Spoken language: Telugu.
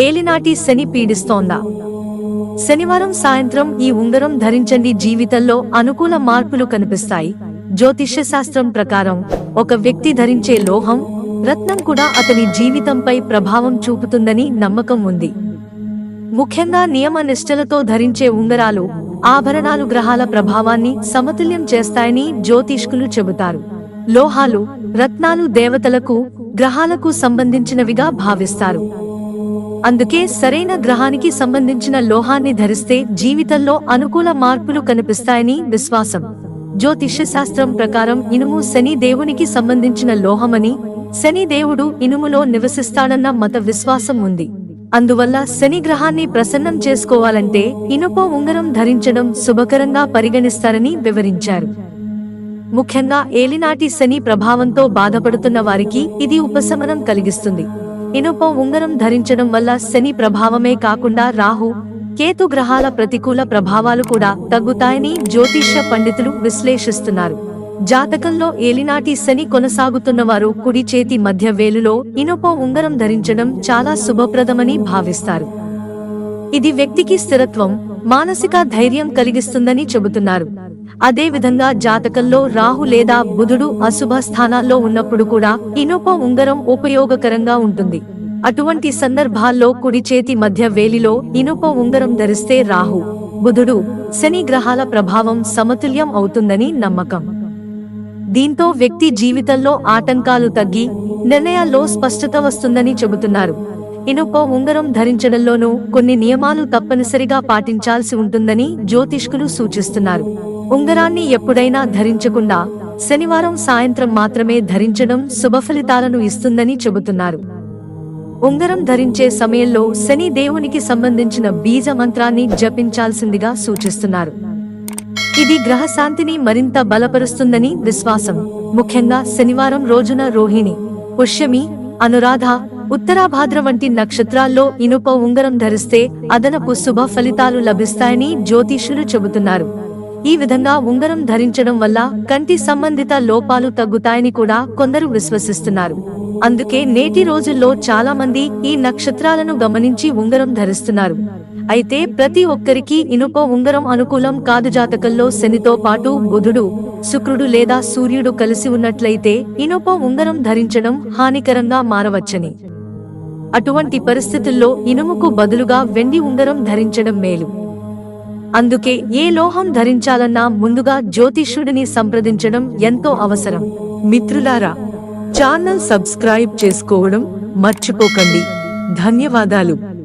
ఏలినాటి శని పీడిస్తోందా? శనివారం సాయంత్రం ఈ ఉంగరం ధరించండి జీవితంలో అనుకూల మార్పులు కనిపిస్తాయి. జ్యోతిష్య శాస్త్రం ప్రకారం ఒక వ్యక్తి ధరించే లోహం రత్నం కూడా అతని జీవితంపై ప్రభావం చూపుతుందని నమ్మకం ఉంది. ముఖ్యంగా నియమ నిష్ఠలతో ధరించే ఉంగరాలు ఆభరణాలు గ్రహాల ప్రభావాన్ని సమతుల్యం చేస్తాయని జ్యోతిష్కులు చెబుతారు. లోహాలు రత్నాలు దేవతలకు గ్రహాలకు సంబంధించినవిగా భావిస్తారు. అందుకే సరైన గ్రహానికి సంబంధించిన లోహాన్ని ధరిస్తే జీవితంలో అనుకూల మార్పులు కనిపిస్తాయని విశ్వాసం. జ్యోతిష్య శాస్త్రం ప్రకారం ఇనుము శని దేవునికి సంబంధించిన లోహమని శని దేవుడు ఇనుములో నివసిస్తాడన్న మత విశ్వాసం ఉంది. అందువల్ల శని గ్రహాన్ని ప్రసన్నం చేసుకోవాలంటే ఇనుప ఉంగరం ధరించడం శుభకరంగా పరిగణిస్తారని వివరించారు. ముఖ్యంగా ఏలినాటి శని ప్రభావంతో బాధపడుతున్న వారికి ఇది ఉపశమనం కలిగిస్తుంది. ఇనుప ఉంగరం ధరించడం వల్ల శని ప్రభావమే కాకుండా రాహు కేతు గ్రహాల ప్రతికూల ప్రభావాలు కూడా తగ్గుతాయని జ్యోతిష్య పండితులు విశ్లేషిస్తున్నారు. జాతకంలో ఏలినాటి శని కొనసాగుతున్నవారు కుడి చేతి మధ్య వేలులో ఇనుప ఉంగరం ధరించడం చాలా శుభప్రదమని భావిస్తారు. ఇది వ్యక్తికి స్థిరత్వం మానసిక ధైర్యం కలిగిస్తుందని చెబుతున్నారు. అదేవిధంగా జాతకంలో రాహు లేదా బుధుడు అశుభ స్థానాల్లో ఉన్నప్పుడు కూడా ఇనుప ఉంగరం ఉపయోగకరంగా ఉంటుంది. అటువంటి సందర్భాల్లో కుడి చేతి మధ్య వేలిలో ఇనుప ఉంగరం ధరిస్తే రాహు బుధుడు శని గ్రహాల ప్రభావం సమతుల్యం అవుతుందని నమ్మకం. దీంతో వ్యక్తి జీవితంలో ఆటంకాలు తగ్గి నిర్ణయాల్లో స్పష్టత వస్తుందని చెబుతున్నారు. ఇనుప ఉంగరం ధరించడంలోనూ కొన్ని నియమాలు తప్పనిసరిగా పాటించాల్సి ఉంటుందని జ్యోతిష్కులు సూచిస్తున్నారు. ఉంగరాన్ని ఎప్పుడైనా ధరించకుండా శనివారం సాయంత్రం మాత్రమే ధరించడం శుభఫలితాలను ఇస్తుందని చెబుతున్నారు. ఉంగరం ధరించే సమయంలో శని దేవునికి సంబంధించిన బీజ మంత్రాన్ని జపించాల్సిందిగా సూచిస్తున్నారు. ఇది గ్రహశాంతిని మరింత బలపరుస్తుందని విశ్వాసం. ముఖ్యంగా శనివారం రోజున రోహిణి పుష్యమి అనురాధ ఉత్తరాభాద్ర వంటి నక్షత్రాల్లో ఇనుప ఉంగరం ధరిస్తే అదనపు శుభ ఫలితాలు లభిస్తాయని జ్యోతిషులు చెబుతున్నారు. ఈ విధంగా ఉంగరం ధరించడం వల్ల కంటి సంబంధిత లోపాలు తగ్గుతాయని కూడా కొందరు విశ్వసిస్తున్నారు. అందుకే నేటి రోజుల్లో చాలా మంది ఈ నక్షత్రాలను గమనించి ఉంగరం ధరిస్తున్నారు. అయితే ప్రతి ఒక్కరికి ఇనుప ఉంగరం అనుకూలం కాదు. జాతకంలో శనితో పాటు బుధుడు శుక్రుడు లేదా సూర్యుడు కలిసి ఉన్నట్లయితే ఇనుప ఉంగరం ధరించడం హానికరంగా మారవచ్చని అటువంటి పరిస్థితుల్లో ఇనుముకు బదులుగా వెండి ఉంగరం ధరించడం మేలు. అందుకే ఏ లోహం ధరించాలన్నా ముందుగా జ్యోతిష్యుడిని సంప్రదించడం ఎంతో అవసరం. మిత్రులారా ఛానల్ సబ్స్క్రైబ్ చేసుకోవడం మర్చిపోకండి. ధన్యవాదాలు.